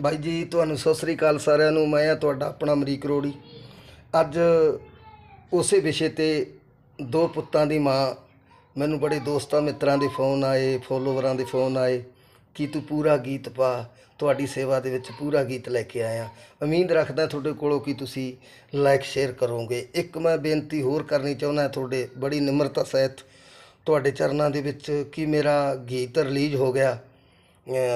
ਬਾਈ ਜੀ, ਤੁਹਾਨੂੰ ਸਤਿ ਸ੍ਰੀ ਅਕਾਲ ਸਾਰਿਆਂ ਨੂੰ। ਮੈਂ ਆ ਤੁਹਾਡਾ ਆਪਣਾ ਅਮਰੀਕ ਰੋੜੀ। ਅੱਜ ਉਸੇ ਵਿਸ਼ੇ ਤੇ ਦੋ ਪੁੱਤਾਂ ਦੀ ਮਾਂ, ਮੈਨੂੰ ਬੜੇ ਦੋਸਤਾਂ ਮਿੱਤਰਾਂ ਦੇ ਫੋਨ ਆਏ ਫੋਲੋਵਰਾਂ ਦੇ ਫੋਨ ਆਏ, ਕਿ ਤੂੰ ਪੂਰਾ ਗੀਤ ਪਾ, ਤੁਹਾਡੀ ਸੇਵਾ ਦੇ ਵਿੱਚ ਪੂਰਾ ਗੀਤ ਲੈ ਕੇ ਆਇਆ। ਉਮੀਦ ਰੱਖਦਾ ਤੁਹਾਡੇ ਕੋਲੋਂ ਕਿ ਤੁਸੀਂ ਲਾਈਕ ਸ਼ੇਅਰ ਕਰੋਗੇ। ਇੱਕ ਮੈਂ ਬੇਨਤੀ ਹੋਰ ਕਰਨੀ ਚਾਹੁੰਦਾ ਤੁਹਾਡੇ ਬੜੀ ਨਿਮਰਤਾ ਸਹਿਤ ਤੁਹਾਡੇ ਚਰਨਾਂ ਦੇ ਵਿੱਚ ਕਿ ਮੇਰਾ ਗੀਤ ਰਿਲੀਜ਼ ਹੋ ਗਿਆ।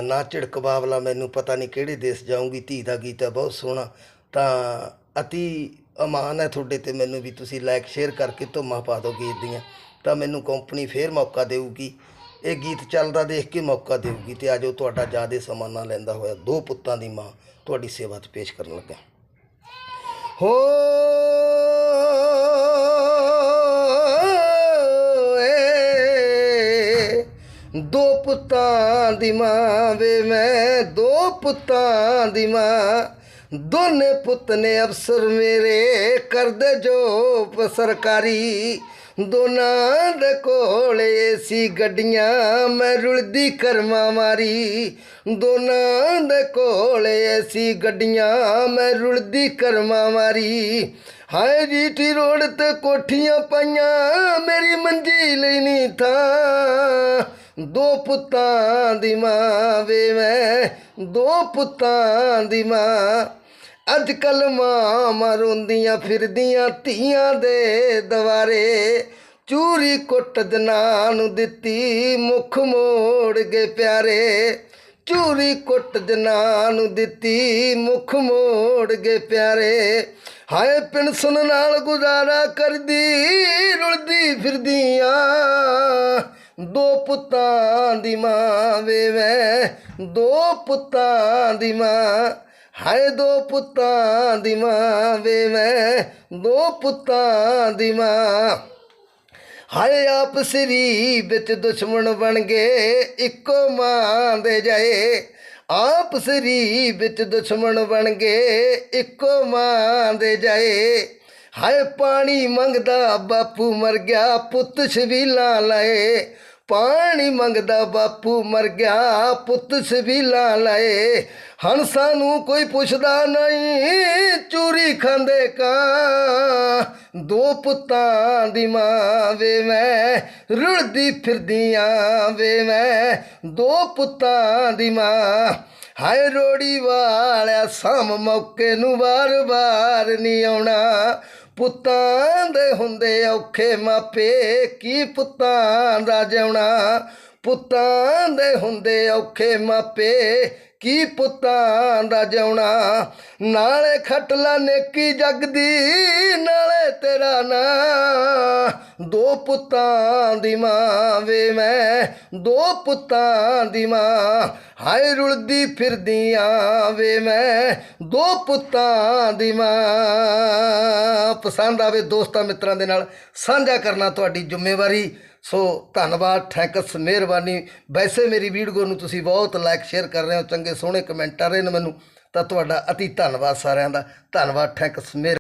ਨਾ ਝਿੜਕ ਬਾਵਲਾ, ਮੈਨੂੰ ਪਤਾ ਨਹੀਂ ਕਿਹੜੇ ਦੇਸ਼ ਜਾਊਂਗੀ, ਧੀ ਦਾ ਗੀਤ ਹੈ, ਬਹੁਤ ਸੋਹਣਾ। ਤਾਂ ਅਤੀ ਅਮਾਨ ਹੈ ਤੁਹਾਡੇ ਤੇ ਮੈਨੂੰ ਵੀ ਤੁਸੀਂ ਲਾਈਕ ਸ਼ੇਅਰ ਕਰਕੇ ਧੁੰਮਾਂ ਪਾ ਦਿਓ ਗੀਤ ਦੀਆਂ। ਤਾਂ ਮੈਨੂੰ ਕੰਪਨੀ ਫੇਰ ਮੌਕਾ ਦੇਊਗੀ। ਇਹ ਗੀਤ ਚੱਲਦਾ ਦੇਖ ਕੇ ਮੌਕਾ ਦੇਊਗੀ ਤੇ ਆਜੋ ਤੁਹਾਡਾ ਜ਼ਿਆਦਾ ਸਮਾਂ ਨਾ ਲੈਂਦਾ ਹੋਇਆ ਦੋ ਪੁੱਤਾਂ ਦੀ ਮਾਂ ਤੁਹਾਡੀ ਸੇਵਾ 'ਚ ਪੇਸ਼ ਕਰਨ ਲੱਗਾ ਹੋ ਦੋ ਪੁੱਤਾਂ ਦੀ ਮਾਂ ਵੇ ਮੈਂ, ਦੋ ਪੁੱਤਾਂ ਦੀ ਮਾਂ। ਦੋਨੇ ਪੁੱਤ ਨੇ ਅਫਸਰ ਮੇਰੇ ਕਰਦੇ ਜੋ ਸਰਕਾਰੀ। ਦੋਨਾਂ ਦੇ ਕੋਲੇ ਸੀ ਗੱਡੀਆਂ, ਮੈਂ ਰੁਲਦੀ ਕਰਮਾ ਮਾਰੀ। ਦੋਨਾਂ ਦੇ ਕੋਲੇ ਸੀ ਗੱਡੀਆਂ, ਮੈਂ ਰੁਲਦੀ ਕਰਮਾ ਮਾਰੀ। ਹਾਏ ਜੀਟੀ ਰੋਡ ਤੇ ਕੋਠੀਆਂ ਪਾਈਆਂ, ਮੇਰੀ ਮੰਜੀ ਲਈ ਨਹੀਂ ਥਾਂ। ਦੋ ਪੁੱਤਾਂ ਦੀ ਮਾਂ ਵੇ ਮੈਂ, ਦੋ ਪੁੱਤਾਂ ਦੀ ਮਾਂ। ਅੱਜ ਕੱਲ ਮਾਂ ਮਰੁੰਦੀਆਂ ਫਿਰਦੀਆਂ ਧੀਆਂ ਦੇ ਦਵਾਰੇ। ਚੂਰੀ ਕੁੱਟ ਜਨਾਂ ਨੂੰ ਦਿੱਤੀ, ਮੁਖ ਮੋੜ ਗਏ ਪਿਆਰੇ। ਚੂਰੀ ਕੁੱਟ ਜਨਾਂ ਨੂੰ ਦਿੱਤੀ, ਮੁਖ ਮੋੜ ਗਏ ਪਿਆਰੇ। ਹਾਏ ਪਿੰਸਨ ਨਾਲ ਗੁਜ਼ਾਰਾ ਕਰਦੀ, ਰੁਲਦੀ ਫਿਰਦੀਆਂ ਦੋ ਪੁੱਤਾਂ ਦੀ ਮਾਂ ਵੇ ਮੈਂ ਦੋ ਪੁੱਤਾਂ ਦੀ ਮਾਂ, ਹਾਏ ਦੋ ਪੁੱਤਾਂ ਦੀ ਮਾਂ ਵੇ ਮੈਂ ਦੋ ਪੁੱਤਾਂ ਦੀ ਮਾਂ। ਹਾਏ ਆਪ ਸਰੀ ਵਿੱਚ ਦੁਸ਼ਮਣ ਬਣ ਗਏ ਇੱਕੋ ਮਾਂ ਦੇ ਜਾਏ। ਆਪ ਸਰੀ ਵਿੱਚ ਦੁਸ਼ਮਣ ਬਣ ਗਏ ਇੱਕੋ ਮਾਂ ਦੇ ਜਾਏ। ਹਾਏ ਪਾਣੀ ਮੰਗਦਾ ਬਾਪੂ ਮਰ ਗਿਆ, ਪੁੱਤ ਛਬੀਲਾ ਲਾਏ। ਪਾਣੀ ਮੰਗਦਾ ਬਾਪੂ ਮਰ ਗਿਆ, ਪੁੱਤ ਛਬੀਲਾ ਲਾਏ। ਹੰਸਾਂ ਨੂੰ ਕੋਈ ਪੁੱਛਦਾ ਨਹੀਂ, ਚੂਰੀ ਖਾਂਦੇ ਕਾਂ। ਦੋ ਪੁੱਤਾਂ ਦੀ ਮਾਂ ਵੇ ਮੈਂ ਰੁੜਦੀ ਫਿਰਦੀਆਂ ਵੇ ਮੈਂ। ਦੋ ਪੁੱਤਾਂ ਦੀ ਮਾਂ, ਹਾਏ ਰੋੜੀ ਵਾਲਿਆ ਸਾਮ ਮੌਕੇ ਨੂੰ ਵਾਰ-ਵਾਰ ਨਹੀਂ ਆਉਣਾ। ਪੁੱਤਾਂ ਦੇ ਹੁੰਦੇ ਔਖੇ ਮਾਪੇ, ਕੀ ਪੁੱਤਾਂ ਦਾ ਜਿਉਣਾ? ਪੁੱਤਾਂ ਦੇ ਹੁੰਦੇ ਔਖੇ ਮਾਪੇ, ਕੀ ਪੁੱਤਾਂ ਦਾ ਜਿਉਣਾ? ਨਾਲੇ ਖਟਲਾ ਨੇਕੀ ਜਗਦੀ, ਨਾਲੇ ਤੇਰਾ ਨਾਂ। ਦੋ ਪੁੱਤਾਂ ਦੀ ਮਾਂ ਵੇ ਮੈਂ, ਦੋ ਪੁੱਤਾਂ ਦੀ ਮਾਂ, ਹਾਏ ਰੁਲਦੀ ਫਿਰਦੀਆਂ ਵੇ ਮੈਂ, ਦੋ ਪੁੱਤਾਂ ਦੀ ਮਾਂ। ਪਸੰਦ ਆਵੇ ਦੋਸਤਾਂ ਮਿੱਤਰਾਂ ਦੇ ਨਾਲ ਸਾਂਝਾ ਕਰਨਾ ਤੁਹਾਡੀ ਜ਼ਿੰਮੇਵਾਰੀ। ਸੋ ਧੰਨਵਾਦ, ਥੈਂਕਸ, ਮਿਹਰਬਾਨੀ। ਵੈਸੇ ਮੇਰੀ ਵੀਡੀਓ ਨੂੰ ਤੁਸੀਂ ਬਹੁਤ ਲਾਈਕ ਸ਼ੇਅਰ ਕਰ ਰਹੇ ਹੋ, ਚੰਗੇ ਸੋਹਣੇ ਕਮੈਂਟ ਆ ਰਹੇ ਨੇ ਮੈਨੂੰ, ਤਾਂ ਤੁਹਾਡਾ ਅਤੀ ਧੰਨਵਾਦ ਸਾਰਿਆਂ ਦਾ। ਧੰਨਵਾਦ, ਥੈਂਕਸ, ਮਿਹਰ